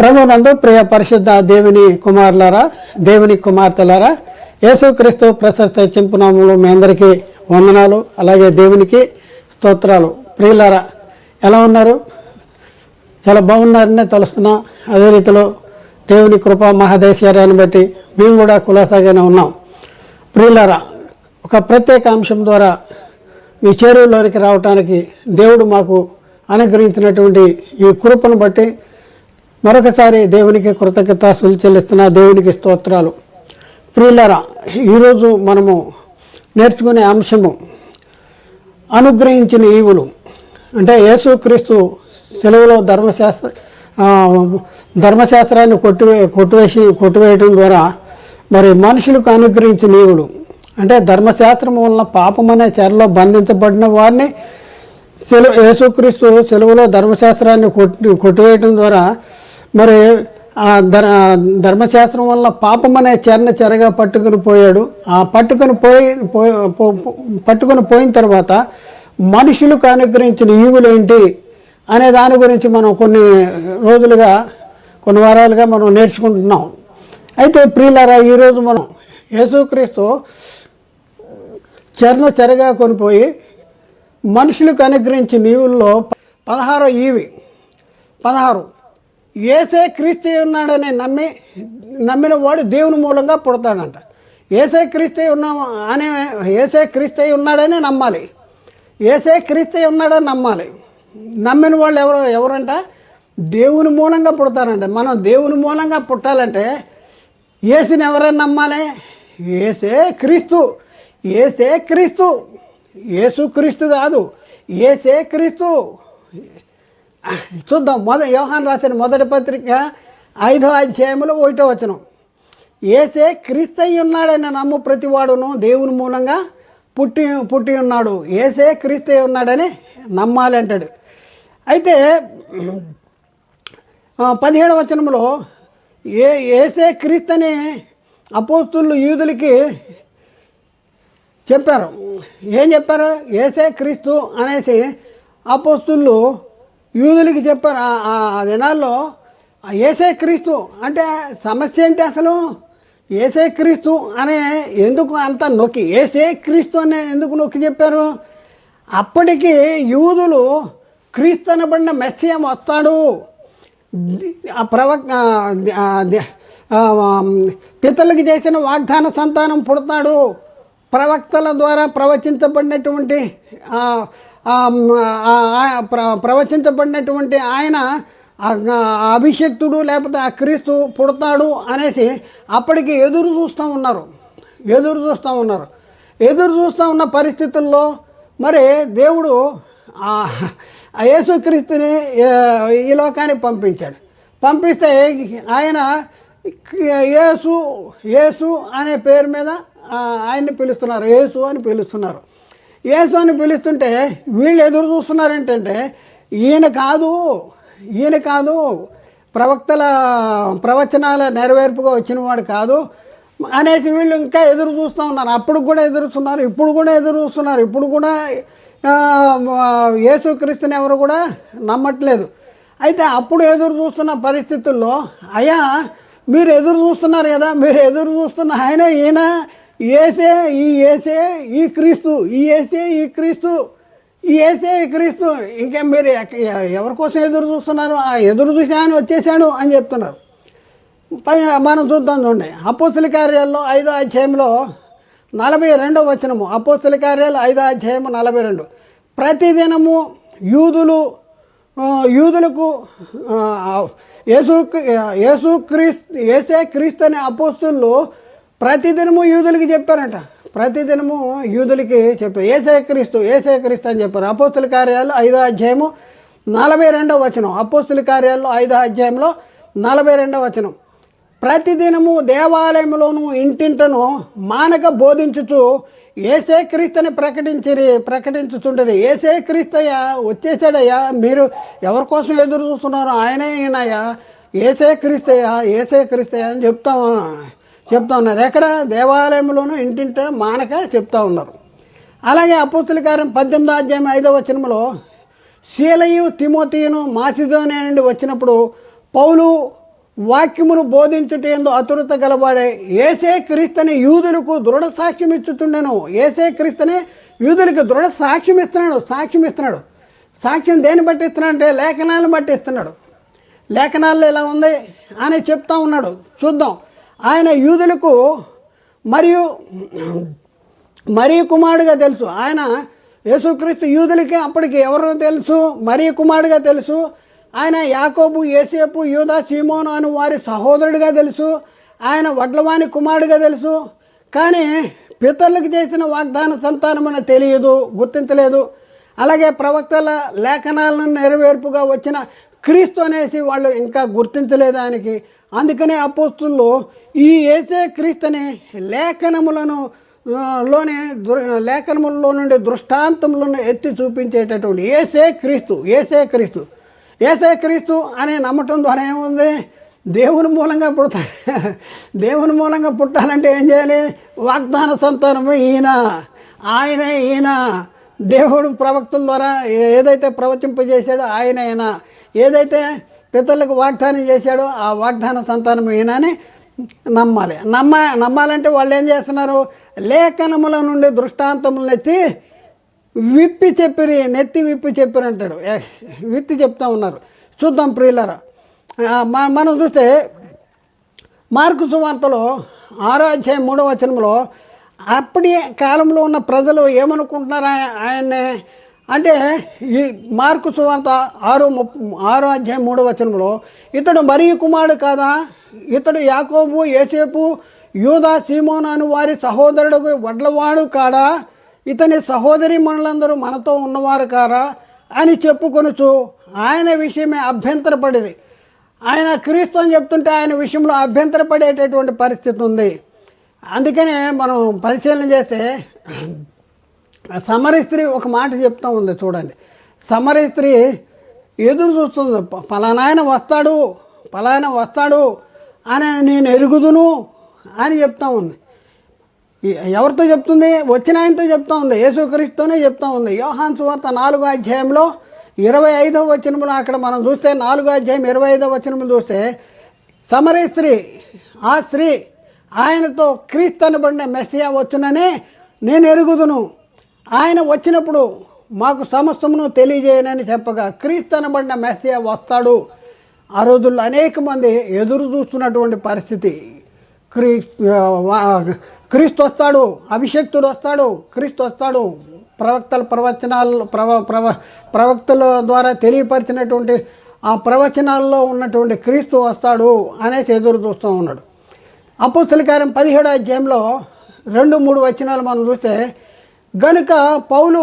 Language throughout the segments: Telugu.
ప్రభునందు ప్రియ పరిశుద్ధ దేవుని కుమారులారా దేవుని కుమార్తెలారా యేసుక్రీస్తు ప్రశస్త చింపునాములు మీ అందరికీ వందనాలు అలాగే దేవునికి స్తోత్రాలు. ప్రియులారా ఎలా ఉన్నారు? చాలా బాగున్నారనే తెలుస్తున్నా. అదే రీతిలో దేవుని కృప మహాదేశ్వర్యాన్ని బట్టి మేము కూడా కులాసాగానే ఉన్నాం. ప్రియులారా ఒక ప్రత్యేక అంశం ద్వారా మీ చేరువులోనికి రావటానికి దేవుడు మాకు అనుగ్రహించినటువంటి ఈ కృపను బట్టి మరొకసారి దేవునికి కృతజ్ఞత చెల్లిస్తున్న దేవునికి స్తోత్రాలు. ప్రియులరా ఈరోజు మనము నేర్చుకునే అంశము అనుగ్రహించిన ఈవులు. అంటే యేసుక్రీస్తు సెలవులో ధర్మశాస్త్ర ధర్మశాస్త్రాన్ని కొట్టివే కొట్టివేసి కొట్టివేయడం ద్వారా మరి మనుషులకు అనుగ్రహించిన ఈవులు. అంటే ధర్మశాస్త్రం వలన పాపం అనే చెరలో బంధించబడిన వారిని సెలవు యేసుక్రీస్తు సెలవులో ధర్మశాస్త్రాన్ని కొట్టి కొట్టివేయడం ద్వారా మరి ఆ ధర్ ధర్మశాస్త్రం వల్ల పాపం అనే చెరని చెరగా పట్టుకుని పోయాడు. ఆ పట్టుకుని పోయి పో- పో- పట్టుకుని పోయిన తర్వాత మనుషులకు అనుగ్రహించిన ఈవులు ఏంటి అనే దాని గురించి మనం కొన్ని రోజులుగా కొన్ని వారాలుగా మనం నేర్చుకుంటున్నాం. అయితే ప్రియులారా ఈరోజు మనం యేసుక్రీస్తు చరణ చెరగా కొనిపోయి మనుషులకు అనుగ్రహించిన ఈవుల్లో పదహారో ఈవి పదహారు ఏసే క్రీస్తు ఉన్నాడని నమ్మి నమ్మిన వాడు దేవుని మూలంగా పుడతాడంట. ఏసే క్రీస్తు ఉన్నా అనే ఏసే క్రీస్తు ఉన్నాడని నమ్మాలి. ఏసే క్రీస్తు ఉన్నాడని నమ్మాలి. నమ్మిన వాళ్ళు ఎవరు ఎవరంట? దేవుని మూలంగా పుడతారంట. మనం దేవుని మూలంగా పుట్టాలంటే ఏసుని ఎవరైనా నమ్మాలి? ఏసే క్రీస్తు. ఏసే క్రీస్తు. ఏసు క్రీస్తు కాదు. ఏసే క్రీస్తు. చూద్దాం. మొద యోహాన్ రాసిన మొదటి పత్రిక ఐదో అధ్యాయంలో ఒకటో వచనం. ఏసే క్రీస్తయ్య ఉన్నాడని నమ్ము ప్రతివాడును దేవుని మూలంగా పుట్టి పుట్టి ఉన్నాడు. ఏసే క్రీస్తయ్య ఉన్నాడని నమ్మాలి అంటాడు. అయితే పదిహేడు వచనంలో ఏ ఏసే క్రీస్తని అపోస్తులు యూదులకి చెప్పారు. ఏం చెప్పారు? ఏసే క్రీస్తు అనేసి అపోస్తులు యూదులకి చెప్పారు. ఆ- దినాల్లో ఏసే క్రీస్తు అంటే సమస్య ఏంటి అసలు? ఏసే క్రీస్తు అనే ఎందుకు అంత నొక్కి? ఏసే క్రీస్తు అనే ఎందుకు నొక్కి చెప్పారు? అప్పటికి యూదులు క్రీస్తు అనబడిన మెస్సియం వస్తాడు. ఆ ప్రవక్ పితలకి చేసిన వాగ్దాన సంతానం పుడతాడు. ప్రవక్తల ద్వారా ప్రవచించబడినటువంటి ప్ర- ప్రవచించబడినటువంటి ఆయన అభిషక్తుడు లేకపోతే ఆ క్రీస్తు పుడతాడు అనేసి అప్పటికి ఎదురు చూస్తూ ఉన్నారు. ఎదురు చూస్తూ ఉన్నారు. ఎదురు చూస్తూ ఉన్న పరిస్థితుల్లో మరి దేవుడు యేసుక్రీస్తుని ఈ లోకానికి పంపించాడు. పంపిస్తే ఆయన యేసు యేసు అనే పేరు మీద ఆయన్ని పిలుస్తున్నారు. యేసు అని పిలుస్తున్నారు. యేసు అని పిలుస్తుంటే వీళ్ళు ఎదురు చూస్తున్నారు ఏంటంటే ఈయన కాదు ఈయన కాదు ప్రవక్తల ప్రవచనాల నెరవేర్పుగా వచ్చిన వాడు కాదు అనేసి వీళ్ళు ఇంకా ఎదురు చూస్తూ ఉన్నారు. అప్పుడు కూడా ఎదురు చూస్తున్నారు ఇప్పుడు కూడా ఎదురు చూస్తున్నారు ఇప్పుడు కూడా యేసుక్రీస్తుని ఎవరు కూడా నమ్మట్లేదు. అయితే అప్పుడు ఎదురు చూస్తున్న పరిస్థితుల్లో అయ్యా మీరు ఎదురు చూస్తున్నారు కదా మీరు ఎదురు చూస్తున్న ఆయన ఈయన ఏసే ఈ ఏసే ఈ క్రీస్తు ఈ ఏసే ఈ క్రీస్తు ఈ ఏసే ఈ క్రీస్తు. ఇంకా మీరు ఎవరి కోసం ఎదురు చూస్తున్నారు? ఆ ఎదురు చూసి ఆయన వచ్చేసాడు అని చెప్తున్నారు. మనం చూద్దాం చూడండి. అపోస్తుల కార్యాల్లో ఐదో అధ్యాయంలో నలభై రెండో వచనము. అపోస్తుల కార్యాలు ఐదో అధ్యాయము నలభై రెండు. ప్రతిదినము యూదులు యూదులకు యేసు యేసు క్రీస్తు ఏసే క్రీస్తు అనే అపోస్తులు ప్రతిదినము యూదులకి చెప్పారట. ప్రతిదినము యూదులకి చెప్పారు. ఏసే క్రీస్తు ఏ క్రీస్తు అని చెప్పారు. అపోస్తుల కార్యాలు ఐదో అధ్యాయము నలభై రెండవ వచనం. అపోస్తుల కార్యాల్లో ఐదో అధ్యాయంలో నలభై రెండవ వచనం. ప్రతిదినము దేవాలయంలోను ఇంటింటను మానక బోధించుచు ఏసే క్రీస్తుని ప్రకటించిరి ప్రకటించుతుండరు ఏసే క్రీస్తయ్యా వచ్చేసాడయ్యా. మీరు ఎవరి కోసం ఎదురు చూస్తున్నారు ఆయనే ఈయనయ్యా. ఏసే క్రీస్తయ్యా ఏసే క్రీస్తయ్యా అని చెప్తామన్నా చెప్తా ఉన్నారు. ఎక్కడ? దేవాలయంలోనూ ఇంటింట మానక చెప్తా ఉన్నారు. అలాగే అపోస్తుల కార్యం పద్దెనిమిదో అధ్యాయం ఐదవ వచనంలో శీలయు తిమోతియును మాసిదోనే నుండి వచ్చినప్పుడు పౌలు వాక్యమును బోధించుటేందు అతురత గలవాడే ఏసే క్రీస్తుని యూదులకు దృఢ సాక్ష్యం ఇచ్చుతుండెను ఏసే క్రీస్తుని యూదులకు దృఢ సాక్ష్యం ఇస్తున్నాడు సాక్ష్యం ఇస్తున్నాడు. సాక్ష్యం దేన్ని బట్టి ఇస్తున్నాడు అంటే లేఖనాలను బట్టి ఇస్తున్నాడు. లేఖనాల్లో ఇలా ఉంది అని చెప్తా ఉన్నాడు. చూద్దాం. ఆయన యూదులకు మరియు మరియు కుమారుడుగా తెలుసు. ఆయన యేసుక్రీస్తు యూదులకి అప్పటికి ఎవరు తెలుసు? మరియు కుమారుడుగా తెలుసు. ఆయన యాకోబు ఏసేపు యూదా సీమోను అని వారి సహోదరుడిగా తెలుసు. ఆయన వడ్లవాణి కుమారుడుగా తెలుసు. కానీ పితరులకు చేసిన వాగ్దాన సంతానమని తెలియదు గుర్తించలేదు. అలాగే ప్రవక్తల లేఖనాలను నెరవేర్పుగా వచ్చిన క్రీస్తు అనేసి వాళ్ళు ఇంకా గుర్తించలేదు ఆయనకి. అందుకనే అపోస్తుల్లో ఈ ఏసే క్రీస్తుని లేఖనములను లోనే లోని లేఖనములలో నుండి దృష్టాంతములను ఎత్తి చూపించేటటువంటి ఏసే క్రీస్తు ఏసే క్రీస్తు. ఏసే క్రీస్తు అనే నమ్మటం ద్వారా ఏముంది? దేవుని మూలంగా పుడతారు దేవుని మూలంగా పుట్టాలంటే ఏం చేయాలి? వాగ్దాన సంతానము ఈయన ఆయనే ఈయన. దేవుడు ప్రవక్తల ద్వారా ఏదైతే ప్రవచింపజేశాడో ఆయన ఆయన ఏదైతే పితరులకు వాగ్దానం చేశాడు. ఆ వాగ్దాన సంతానం ఈయన నమ్మాలి. నమ్మ నమ్మాలంటే వాళ్ళు ఏం చేస్తున్నారు? లేఖనముల నుండి దృష్టాంతములు ఎత్తి విప్పి చెప్పిరి నెత్తి విప్పి చెప్పిరి అంటాడు. విత్తి చెప్తా ఉన్నారు. చూద్దాం ప్రియులరా. మనం చూస్తే మార్కు సువార్తలో ఆరో అధ్యాయం మూడో వచనంలో అప్పటి కాలంలో ఉన్న ప్రజలు ఏమనుకుంటున్నారు? ఆయన్నే అంటే ఈ మార్కు సువార్త ఆరో ఆరో అధ్యాయం మూడో వచనంలో ఇతడు మరీ కుమారుడు కాదా? ఇతడు యాకోబు ఏసేపు యూదా సీమోన్ అని వారి సహోదరుడు వడ్లవాడు కాడా? ఇతని సహోదరి మనులందరూ మనతో ఉన్నవారు కారా? అని చెప్పుకొనుచు ఆయన విషయమే అభ్యంతరపడిరి. ఆయన క్రీస్తు అని చెప్తుంటే ఆయన విషయంలో అభ్యంతరపడేటటువంటి పరిస్థితి ఉంది. అందుకనే మనం పరిశీలన చేస్తే సమర స్త్రీ ఒక మాట చెప్తా ఉంది చూడండి. సమర స్త్రీ ఎదురు చూస్తుంది పలానాయన వస్తాడు పలాయన వస్తాడు అని నేను ఎరుగుదును అని చెప్తా ఉంది. ఎవరితో చెప్తుంది? వచ్చిన ఆయనతో చెప్తా ఉంది యేసుక్రీస్తుతోనే చెప్తా ఉంది. యోహాన్ సువార్త నాలుగో అధ్యాయంలో ఇరవై ఐదవ వచనములు అక్కడ మనం చూస్తే నాలుగో అధ్యాయం ఇరవై ఐదవ వచనములు చూస్తే సమరే స్త్రీ ఆ స్త్రీ ఆయనతో క్రీస్తు అనబడిన మెస్సియా వచ్చుననే నేను ఎరుగుదును ఆయన వచ్చినప్పుడు మాకు సమస్తమును తెలియజేయనని చెప్పగా క్రీస్తనబడిన అనబడిన వస్తాడు. ఆ రోజుల్లో అనేక మంది ఎదురు చూస్తున్నటువంటి పరిస్థితి. క్రీ క్రీస్తు వస్తాడు అభిషక్తుడు వస్తాడు క్రీస్తు వస్తాడు. ప్రవక్తల ప్రవచనాలు ప్రవ ప్రవ ప్రవక్తల ద్వారా తెలియపరిచినటువంటి ఆ ప్రవచనాల్లో ఉన్నటువంటి క్రీస్తు వస్తాడు అనేసి ఎదురు చూస్తూ ఉన్నాడు. అపోస్తల కార్యం పదిహేడు అధ్యాయంలో రెండు మూడు వచనాలు మనం చూస్తే గనుక పౌలు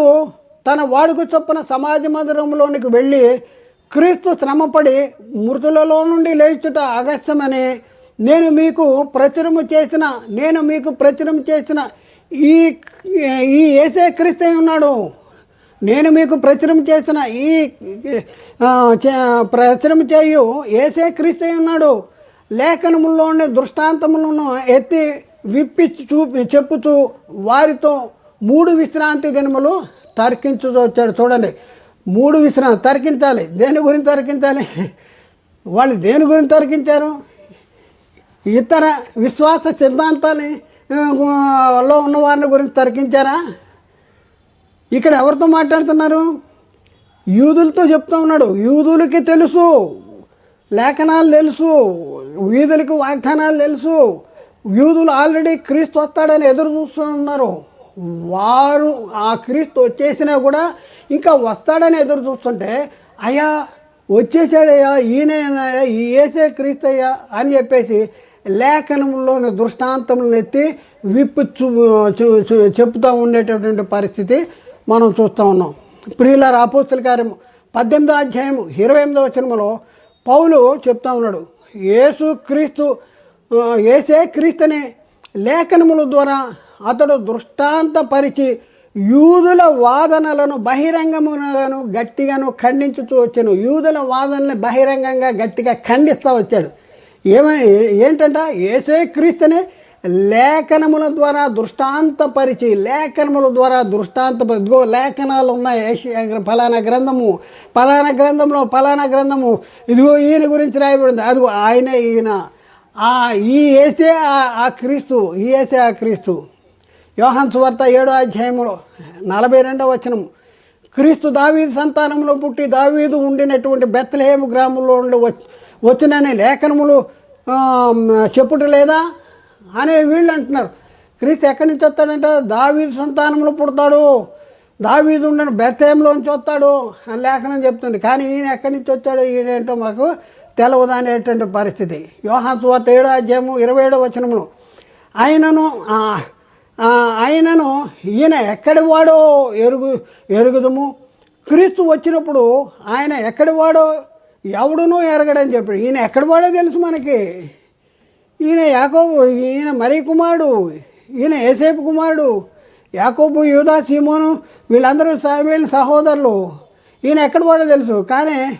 తన వాడుక చొప్పున సమాజ మందిరంలోనికి వెళ్ళి క్రీస్తు శ్రమపడి మృతులలో నుండి లేచుట అగస్యమని నేను మీకు ప్రచురము చేసిన నేను మీకు ప్రచురం చేసిన ఈ ఈ ఏసే క్రీస్తే ఉన్నాడు. నేను మీకు ప్రచురం చేసిన ఈ ప్రచురం చేయు ఏసే క్రీస్తే ఉన్నాడు. లేఖనముల్లోని దృష్టాంతములను ఎత్తి విప్పి చూపి చెప్పుతూ వారితో మూడు విశ్రాంతి దినములు తర్కించుకొచ్చాడు. చూడండి మూడు విశ్రాంతి తర్కించాలి. దేని గురించి తర్కించాలి? వాళ్ళు దేని గురించి తర్కించారు? ఇతర విశ్వాస సిద్ధాంతాన్ని లో ఉన్న వారిని గురించి తర్కించారా? ఇక్కడ ఎవరితో మాట్లాడుతున్నారు? యూదులతో చెప్తా ఉన్నాడు. యూదులకి తెలుసు లేఖనాలు తెలుసు వీధులకి వాగ్దానాలు తెలుసు. యూదులు ఆల్రెడీ క్రీస్తు వస్తాడని ఎదురు చూస్తూ ఉన్నారు. వారు ఆ క్రీస్తు వచ్చేసినా కూడా ఇంకా వస్తాడని ఎదురు చూస్తుంటే అయ్యా వచ్చేసాడయ్యా ఈయనయ్యా ఈ ఏసే క్రీస్తయ్యా అని చెప్పేసి లేఖనంలోని దృష్టాంతములను ఎత్తి విప్పు చూ చూ- చెప్తూ ఉండేటటువంటి పరిస్థితి మనం చూస్తూ ఉన్నాం. ప్రియుల అపోస్తుల కార్యము పద్దెనిమిదో అధ్యాయము ఇరవై ఎనిమిదో వచనములో పౌలు చెప్తా ఉన్నాడు యేసు క్రీస్తు ఏసే క్రీస్తుని లేఖనముల ద్వారా అతడు దృష్టాంతపరిచి యూదుల వాదనలను బహిరంగములను గట్టిగాను ఖండించుతూ వచ్చాను. యూదుల వాదనల్ని బహిరంగంగా గట్టిగా ఖండిస్తూ వచ్చాడు. ఏమై ఏంటంట? ఏసే క్రీస్తుని లేఖనముల ద్వారా దృష్టాంతపరిచి లేఖనముల ద్వారా దృష్టాంత ఇదిగో లేఖనాలు ఉన్నాయి. ఫలానా గ్రంథము ఫలానా గ్రంథంలో ఫలానా గ్రంథము. ఇదిగో ఈయన గురించి రాయబడింది. అదిగో ఆయన ఈయన. ఈ ఏసే ఆ- ఆ క్రీస్తు ఈ ఏసే ఆ క్రీస్తు యోహన్ సువార్త ఏడో అధ్యాయంలో నలభై రెండవ వచనం క్రీస్తు దావీదు సంతానంలో పుట్టి దావీదు ఉండినటువంటి బెత్తలేము గ్రామంలో ఉండి వచ్చిననే లేఖనములు చెప్పుట లేదా అనే వీళ్ళు అంటున్నారు. క్రీస్తు ఎక్కడి నుంచి వస్తాడంటే? దావీదు సంతానంలో పుడతాడు. దావీదు ఉండిన బెత్తేంలోంచి వస్తాడు అని లేఖనం చెప్తుంది. కానీ ఈయన ఎక్కడి నుంచి వచ్చాడు ఈయన ఏంటో మాకు తెలవదు అనేటువంటి పరిస్థితి. యోహాన్ సువార్త ఏడో అధ్యాయము ఇరవై ఏడో వచనంలో ఆయనను ఆయనను ఈయన ఎక్కడి వాడో ఎరుగు ఎరుగుదము. క్రీస్తు వచ్చినప్పుడు ఆయన ఎక్కడి వాడో ఎవడునూ ఎరగడని చెప్పాడు. ఈయన ఎక్కడి వాడో తెలుసు మనకి. ఈయన యాకోబు ఈయన మరీ కుమారుడు ఈయన ఏసేపు కుమారుడు యాకోబు యూదా సీమోను వీళ్ళందరూ వీళ్ళ సహోదరులు. ఈయన ఎక్కడ వాడో తెలుసు. కానీ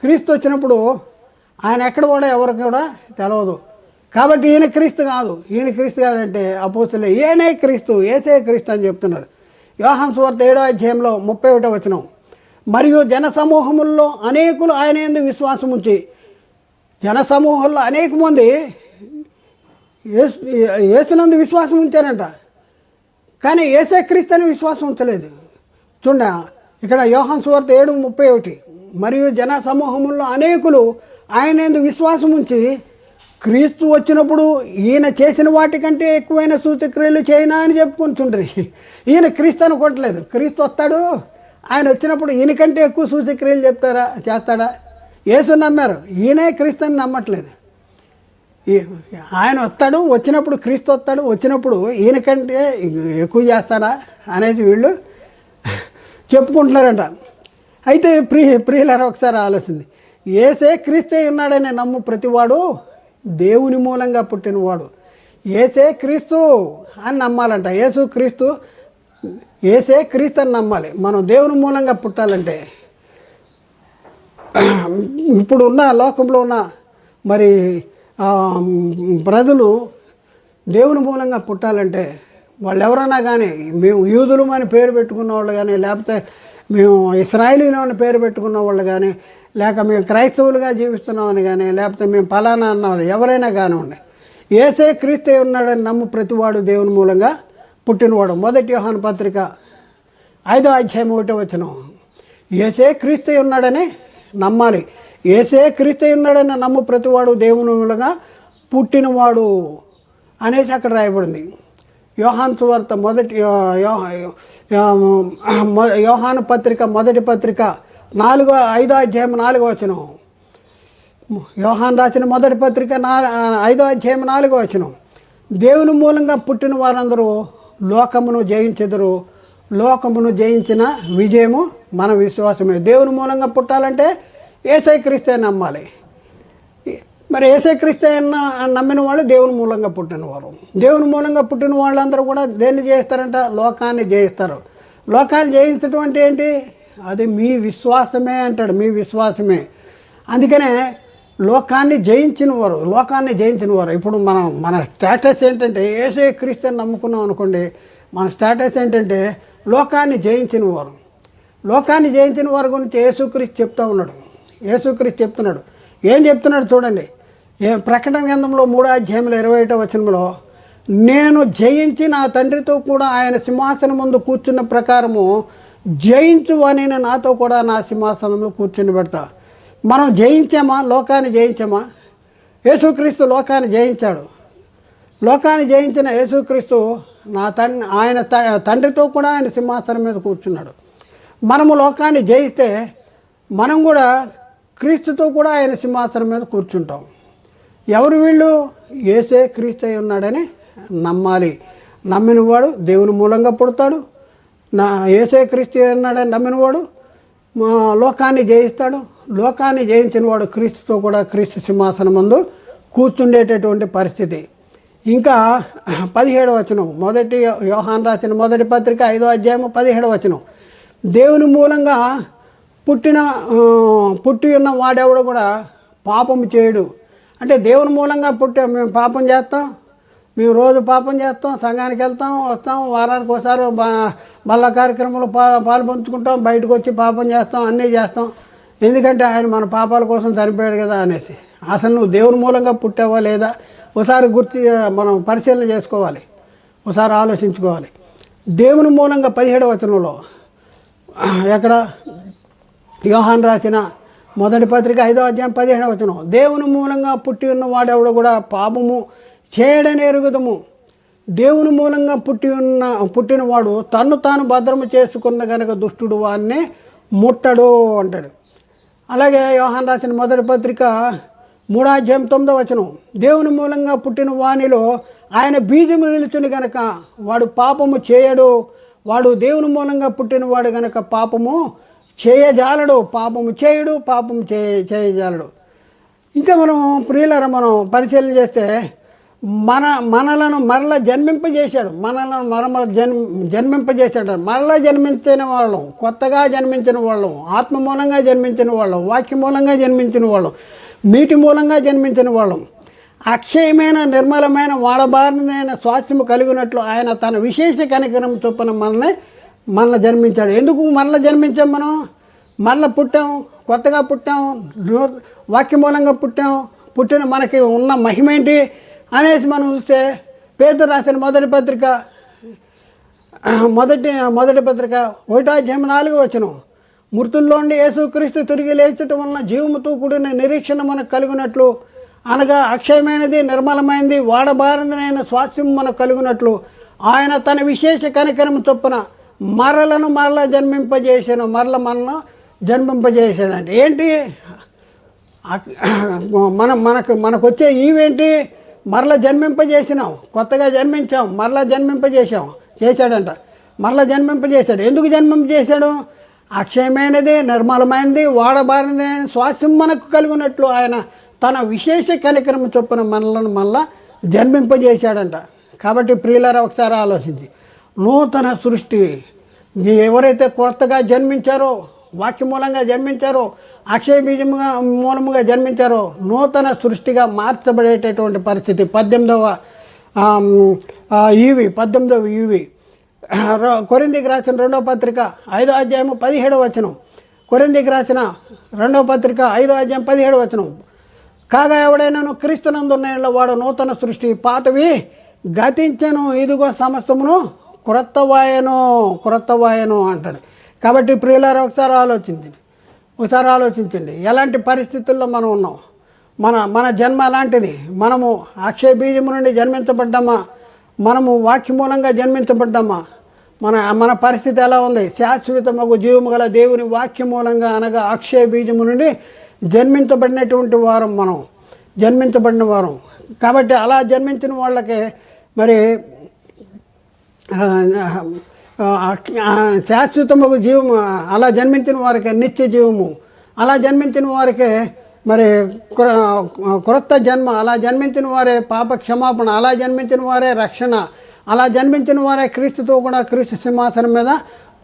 క్రీస్తు వచ్చినప్పుడు ఆయన ఎక్కడ వాడో ఎవరికి కూడా తెలియదు కాబట్టి ఈయన క్రీస్తు కాదు. ఈయన క్రీస్తు కాదంటే అపోస్తులే. ఈయనే క్రీస్తు ఏసే క్రీస్తు అని చెప్తున్నాడు. యోహన్ సువార్త ఏడో అధ్యాయంలో ముప్పై ఒకటో వచనం. మరియు జన సమూహముల్లో అనేకులు ఆయన ఎందు విశ్వాసం ఉంచి జన సమూహంలో అనేక మంది ఏసునందు విశ్వాసం ఉంచారంట. కానీ ఏసే క్రీస్తు అని విశ్వాసం ఉంచలేదు. చూడ ఇక్కడ యోహన్ సువార్త ఏడు ముప్పై ఒకటి. మరియు జన సమూహంలో అనేకులు ఆయన ఎందుకు విశ్వాసం ఉంచి క్రీస్తు వచ్చినప్పుడు ఈయన చేసిన వాటికంటే ఎక్కువైన సూచక్రియలు చేయనా అని చెప్పుకుంటుండ్రి. ఈయన క్రీస్తు అనుకోవట్లేదు. క్రీస్తు వస్తాడు ఆయన వచ్చినప్పుడు ఈయనకంటే ఎక్కువ సూచక్రియలు చెప్తారా చేస్తాడా? యేసు నమ్మారు. ఈయనే క్రీస్తు అని నమ్మట్లేదు. ఆయన వస్తాడు వచ్చినప్పుడు క్రీస్తు వస్తాడు వచ్చినప్పుడు ఈయనకంటే ఎక్కువ చేస్తాడా అనేసి వీళ్ళు చెప్పుకుంటున్నారంట. అయితే ప్రియ ప్రియులారా ఒకసారి ఆలోచింది ఏసే క్రీస్తే ఉన్నాడని నమ్ము ప్రతివాడు దేవుని మూలంగా పుట్టినవాడు. ఏసే క్రీస్తు అని నమ్మాలంట. యేసు క్రీస్తు ఏసే క్రీస్తు అని నమ్మాలి. మనం దేవుని మూలంగా పుట్టాలంటే. ఇప్పుడు ఉన్న లోకంలో ఉన్న మరి ప్రజలు దేవుని మూలంగా పుట్టాలంటే వాళ్ళు ఎవరైనా కానీ మేము యూదులు అని పేరు పెట్టుకున్న వాళ్ళు కానీ లేకపోతే మేము ఇస్రాయలీలు అని పేరు పెట్టుకున్న వాళ్ళు కానీ లేక మేము క్రైస్తవులుగా జీవిస్తున్నామని కానీ లేకపోతే మేము ఫలానా అన్నవాళ్ళు ఎవరైనా కానివ్వండి ఏసే క్రీస్తే ఉన్నాడని నమ్ము ప్రతివాడు దేవుని మూలంగా పుట్టినవాడు మొదటి యోహాను పత్రిక ఐదో అధ్యాయం ఒకటో వచ్చిన ఏసే క్రీస్తు ఉన్నాడని నమ్మాలి ఏసే క్రీస్తు ఉన్నాడని నమ్ము ప్రతివాడు దేవుని మూలంగా పుట్టినవాడు అనేసి అక్కడ రాయబడింది యోహాన్ సువార్త మొదటి యో- యోహాను పత్రిక మొదటి పత్రిక నాలుగో ఐదో అధ్యాయం నాలుగో వచనం. యోహాన్ రాసిన మొదటి పత్రిక నా ఐదో అధ్యాయం నాలుగో వచనం. దేవుని మూలంగా పుట్టిన వారందరూ లోకమును జయించెదరు. లోకమును జయించిన విజయము మన విశ్వాసమే. దేవుని మూలంగా పుట్టాలంటే ఏసై క్రీస్తే నమ్మాలి. మరి ఏసై క్రీస్తే నమ్మిన వాళ్ళు దేవుని మూలంగా పుట్టినవారు. దేవుని మూలంగా పుట్టిన వాళ్ళందరూ కూడా దేన్ని జయిస్తారంట? లోకాన్ని జయిస్తారు. లోకాన్ని జయించడం అంటే ఏంటి? అది మీ విశ్వాసమే అంటాడు మీ విశ్వాసమే. అందుకనే లోకాన్ని జయించిన వారు లోకాన్ని జయించిన వారు ఇప్పుడు మనం మన స్టేటస్ ఏంటంటే ఏసే క్రీస్తుని నమ్ముకున్నాం అనుకోండి మన స్టేటస్ ఏంటంటే లోకాన్ని జయించిన వారు. లోకాన్ని జయించిన వారి గురించి యేసుక్రీస్తు చెప్తా ఉన్నాడు. యేసుక్రీస్తు చెప్తున్నాడు. ఏం చెప్తున్నాడు చూడండి. ఏ ప్రకటన గ్రంథంలో మూడో అధ్యాయంలో ఇరవై ఒకటో వచనంలో నేను జయించి నా తండ్రితో కూడా ఆయన సింహాసనం ముందు కూర్చున్న ప్రకారము జయించు అని నాతో కూడా నా సింహాసనంలో కూర్చుని పెడతా. మనం జయించామా? లోకాన్ని జయించామా? యేసుక్రీస్తు లోకాన్ని జయించాడు. లోకాన్ని జయించిన యేసుక్రీస్తు నా తండ్రి ఆయన త- తండ్రితో కూడా ఆయన సింహాసనం మీద కూర్చున్నాడు. మనము లోకాన్ని జయిస్తే మనం కూడా క్రీస్తుతో కూడా ఆయన సింహాసనం మీద కూర్చుంటాం. ఎవరు వీళ్ళు? ఏసే క్రీస్తు అయి ఉన్నాడని నమ్మాలి. నమ్మినవాడు దేవుని మూలంగా పుడతాడు. నా ఏసే క్రీస్తు అయి ఉన్నాడని నమ్మినవాడు మా లోకాన్ని జయిస్తాడు. లోకాన్ని జయించిన వాడు క్రీస్తుతో కూడా క్రీస్తు సింహాసనం ముందు కూర్చుండేటటువంటి పరిస్థితి. ఇంకా పదిహేడు వచనం మొదటి యోహాన్ రాసిన మొదటి పత్రిక ఐదో అధ్యాయం పదిహేడు వచనం. దేవుని మూలంగా పుట్టిన పుట్టి ఉన్న వాడెవడు కూడా పాపం చేయడు. అంటే దేవుని మూలంగా పుట్టి మేము పాపం చేస్తాం మేము రోజు పాపం చేస్తాం సంఘానికి వెళ్తాం వస్తాం వారానికి ఒకసారి మళ్ళా కార్యక్రమంలో పా పాల్పంచుకుంటాం బయటకు వచ్చి పాపం చేస్తాం అన్నీ చేస్తాం. ఎందుకంటే ఆయన మన పాపాల కోసం చనిపోయాడు కదా అనేసి. అసలు నువ్వు దేవుని మూలంగా పుట్టావా లేదా? ఒకసారి గుర్తు మనం పరిశీలన చేసుకోవాలి. ఒకసారి ఆలోచించుకోవాలి. దేవుని మూలంగా పదిహేడవ వచనంలో ఎక్కడ? యోహాన్ రాసిన మొదటి పత్రిక ఐదో అధ్యాయం పదిహేడవ వచనం. దేవుని మూలంగా పుట్టి ఉన్న వాడెవడు కూడా పాపము చేయడనెరుగుదము దేవుని మూలంగా పుట్టి ఉన్న పుట్టినవాడు తన్ను తాను భద్రము చేసుకున్న గనక దుష్టుడు వాడిని ముట్టడు అంటాడు. అలాగే యోహాన్ రాసిన మొదటి పత్రిక మూడాధ్యాయం తొమ్మిదో వచనం. దేవుని మూలంగా పుట్టిన వానిలో ఆయన బీజము నిలుచుని గనక వాడు పాపము చేయడు. వాడు దేవుని మూలంగా పుట్టినవాడు గనక పాపము చేయజాలడు. పాపము చేయడు పాపము చేయ చేయజాలడు. ఇంకా మనం ప్రియులర మనం పరిశీలన చేస్తే మన మనలను మరల జన్మింపజేశాడు. మనలను మరమ జన్మ జన్మింపజేశాడు. మరల జన్మించిన వాళ్ళం కొత్తగా జన్మించిన వాళ్ళం ఆత్మ మూలంగా జన్మించిన వాళ్ళం వాక్య మూలంగా జన్మించిన వాళ్ళం నీటి మూలంగా జన్మించిన వాళ్ళం. అక్షయమైన నిర్మలమైన వాడబారినైన స్వాస్థ్యము కలిగినట్లు ఆయన తన విశేష కనికరం చొప్పున మనల్ని మరల జన్మించాడు. ఎందుకు మరల జన్మించాం మనం? మరల పుట్టాం కొత్తగా పుట్టాం వాక్య మూలంగా పుట్టాం పుట్టిన మనకి ఉన్న మహిమ ఏంటి అనేసి మనం చూస్తే పేదరు రాసిన మొదటి పత్రిక మొదటి మొదటి పత్రిక ఒకటాధ్యాయం నాలుగు వచనం. మృతుల్లోండి యేసుక్రీస్తు తిరిగి లేచటం వలన జీవముతో కూడిన నిరీక్షణ మనకు కలిగినట్లు అనగా అక్షయమైనది నిర్మలమైనది వాడబారిందనైన స్వాస్థ్యం మనకు కలిగినట్లు ఆయన తన విశేష కనికరం చొప్పున మరలను మరల జన్మింపజేసాను మరల మనను జన్మింపజేసాడంటే. ఏంటి? మనం మనకు మనకు వచ్చే ఈవేంటి? మరలా జన్మింపజేసినాం. కొత్తగా జన్మించాం. మరలా జన్మింపజేసాం చేశాడంట. మరలా జన్మింపజేశాడు. ఎందుకు జన్మింపజేశాడు? అక్షయమైనది నిర్మలమైనది వాడబారినది స్వాస్థ్యం మనకు కలిగినట్లు ఆయన తన విశేష కార్యక్రమం చొప్పున మనలను మళ్ళా జన్మింపజేశాడంట. కాబట్టి ప్రియులారా ఒకసారి ఆలోచించి. నూతన సృష్టి. ఎవరైతే కొత్తగా జన్మించారో వాక్య మూలంగా జన్మించారో అక్షయ బీజముగా మూలముగా జన్మించారో నూతన సృష్టిగా మార్చబడేటటువంటి పరిస్థితి. పద్దెనిమిదవ ఈవి పద్దెనిమిదవ ఈవి. కొరిందికి రాసిన రెండవ పత్రిక ఐదో అధ్యాయము పదిహేడవ వచనం. కొరిందికి రాసిన రెండవ పత్రిక ఐదో అధ్యాయం పదిహేడవ వచనం. కాగా ఎవడైనాను క్రీస్తునందున్న వాడు నూతన సృష్టి పాతవి గతించను ఇదిగో సమస్తమును క్రొత్తవాయను క్రొత్తవాయను అంటాడు. కాబట్టి ప్రియులారా ఒకసారి ఆలోచించండి. ఒకసారి ఆలోచించండి. ఎలాంటి పరిస్థితుల్లో మనం ఉన్నాం? మన మన జన్మ అలాంటిది మనము అక్షయ బీజము నుండి జన్మించబడ్డామా? మనము వాక్య మూలంగా జన్మించబడ్డామా? మన మన పరిస్థితి ఎలా ఉంది? శాశ్వతమగు జీవము గల దేవుని వాక్య మూలంగా అనగా అక్షయ బీజము నుండి జన్మించబడినటువంటి వారం మనం జన్మించబడిన వారం. కాబట్టి అలా జన్మించిన వాళ్ళకి మరి శాశ్వతముకు జీవము అలా జన్మించిన వారికి నిత్య జీవము అలా జన్మించిన వారికి మరి క్రొత్త జన్మ అలా జన్మించిన వారే పాప క్షమాపణ అలా జన్మించిన వారే రక్షణ అలా జన్మించిన వారే క్రీస్తుతో కూడా క్రీస్తు సింహాసనం మీద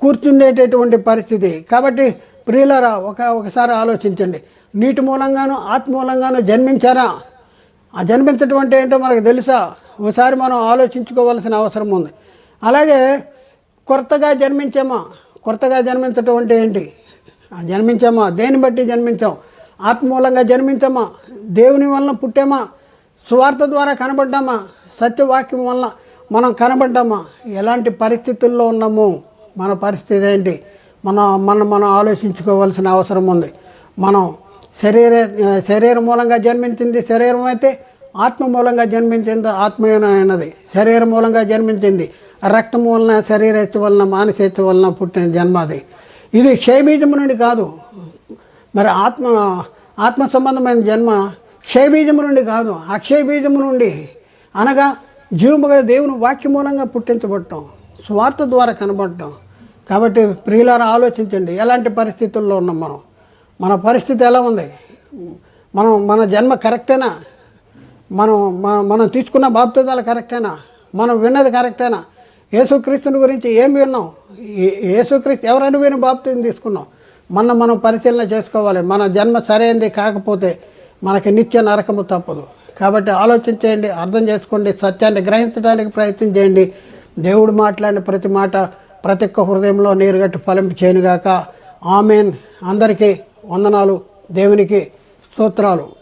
కూర్చుండేటటువంటి పరిస్థితి. కాబట్టి ప్రియులరా ఒక ఒకసారి ఆలోచించండి. నీటి మూలంగాను ఆత్మ మూలంగాను జన్మించారా? ఆ జన్మించడం అంటే ఏంటో మనకు తెలుసా? ఒకసారి మనం ఆలోచించుకోవాల్సిన అవసరం ఉంది. అలాగే కొత్తగా జన్మించామా? కొత్తగా జన్మించటం అంటే ఏంటి? జన్మించామా? దేని బట్టి జన్మించాం? ఆత్మూలంగా జన్మించామా? దేవుని వలన పుట్టామా? స్వార్థ ద్వారా కనబడ్డామా? సత్యవాక్యం వలన మనం కనబడ్డామా? ఎలాంటి పరిస్థితుల్లో ఉన్నాము? మన పరిస్థితి ఏంటి? మనం మనం మనం ఆలోచించుకోవాల్సిన అవసరం ఉంది. మనం శరీర శరీర మూలంగా జన్మించింది శరీరం అయితే ఆత్మ మూలంగా జన్మించింది ఆత్మీయమైనది శరీర మూలంగా జన్మించింది రక్తం వలన శరీరేచ్ఛ వలన మానసేచ్ఛ వలన పుట్టిన జన్మ అది. ఇది క్షయబీజము నుండి కాదు. మరి ఆత్మ ఆత్మ సంబంధమైన జన్మ క్షయబీజము నుండి కాదు. అక్షయ బీజము నుండి అనగా జీవము గల దేవుని వాక్య మూలంగా పుట్టించబడటం స్వార్థ ద్వారా కనబడటం. కాబట్టి ప్రియులారా ఆలోచించండి. ఎలాంటి పరిస్థితుల్లో ఉన్నాం మనం? మన పరిస్థితి ఎలా ఉంది? మనం మన జన్మ కరెక్టేనా? మనం మన మనం తీసుకున్న బాప్తిదాలు కరెక్టేనా? మనం విన్నది కరెక్టేనా? యేసుక్రీస్తుని గురించి ఏం విన్నాం? ఏ- యేసుక్రీస్తు ఎవరైనా విని బాప్తిని తీసుకున్నాం? మన మనం పరిశీలన చేసుకోవాలి. మన జన్మ సరైనది కాకపోతే మనకి నిత్య నరకము తప్పదు. కాబట్టి ఆలోచన చేయండి అర్థం చేసుకోండి సత్యాన్ని గ్రహించడానికి ప్రయత్నం చేయండి. దేవుడు మాట్లాడిన ప్రతి మాట ప్రతి ఒక్క హృదయంలో నీరుగట్టి ఫలింపు చేయనుగాక. ఆమెన్. అందరికీ వందనాలు. దేవునికి స్తోత్రాలు.